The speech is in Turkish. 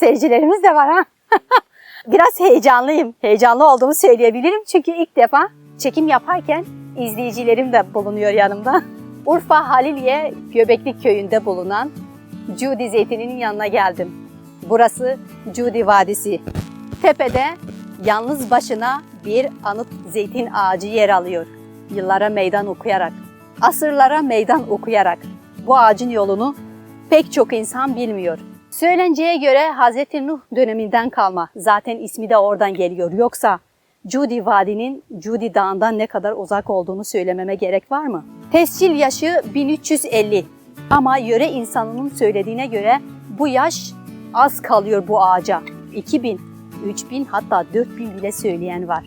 seyircilerimiz de var ha. Biraz heyecanlıyım. Heyecanlı olduğumu söyleyebilirim çünkü ilk defa çekim yaparken izleyicilerim de bulunuyor yanımda. Urfa Haliliye Göbekli Köyü'nde bulunan Cudi Zeytini'nin yanına geldim. Burası Cudi Vadisi. Tepede yalnız başına bir anıt zeytin ağacı yer alıyor. Yıllara meydan okuyarak, asırlara meydan okuyarak bu ağacın yolunu pek çok insan bilmiyor. Söylenceye göre Hz. Nuh döneminden kalma. Zaten ismi de oradan geliyor. Yoksa Cudi Vadi'nin Cudi Dağı'ndan ne kadar uzak olduğunu söylememe gerek var mı? Tescil yaşı 1350 ama yöre insanının söylediğine göre bu yaş az kalıyor bu ağaca. 2000, 3000 hatta 4000 bile söyleyen var.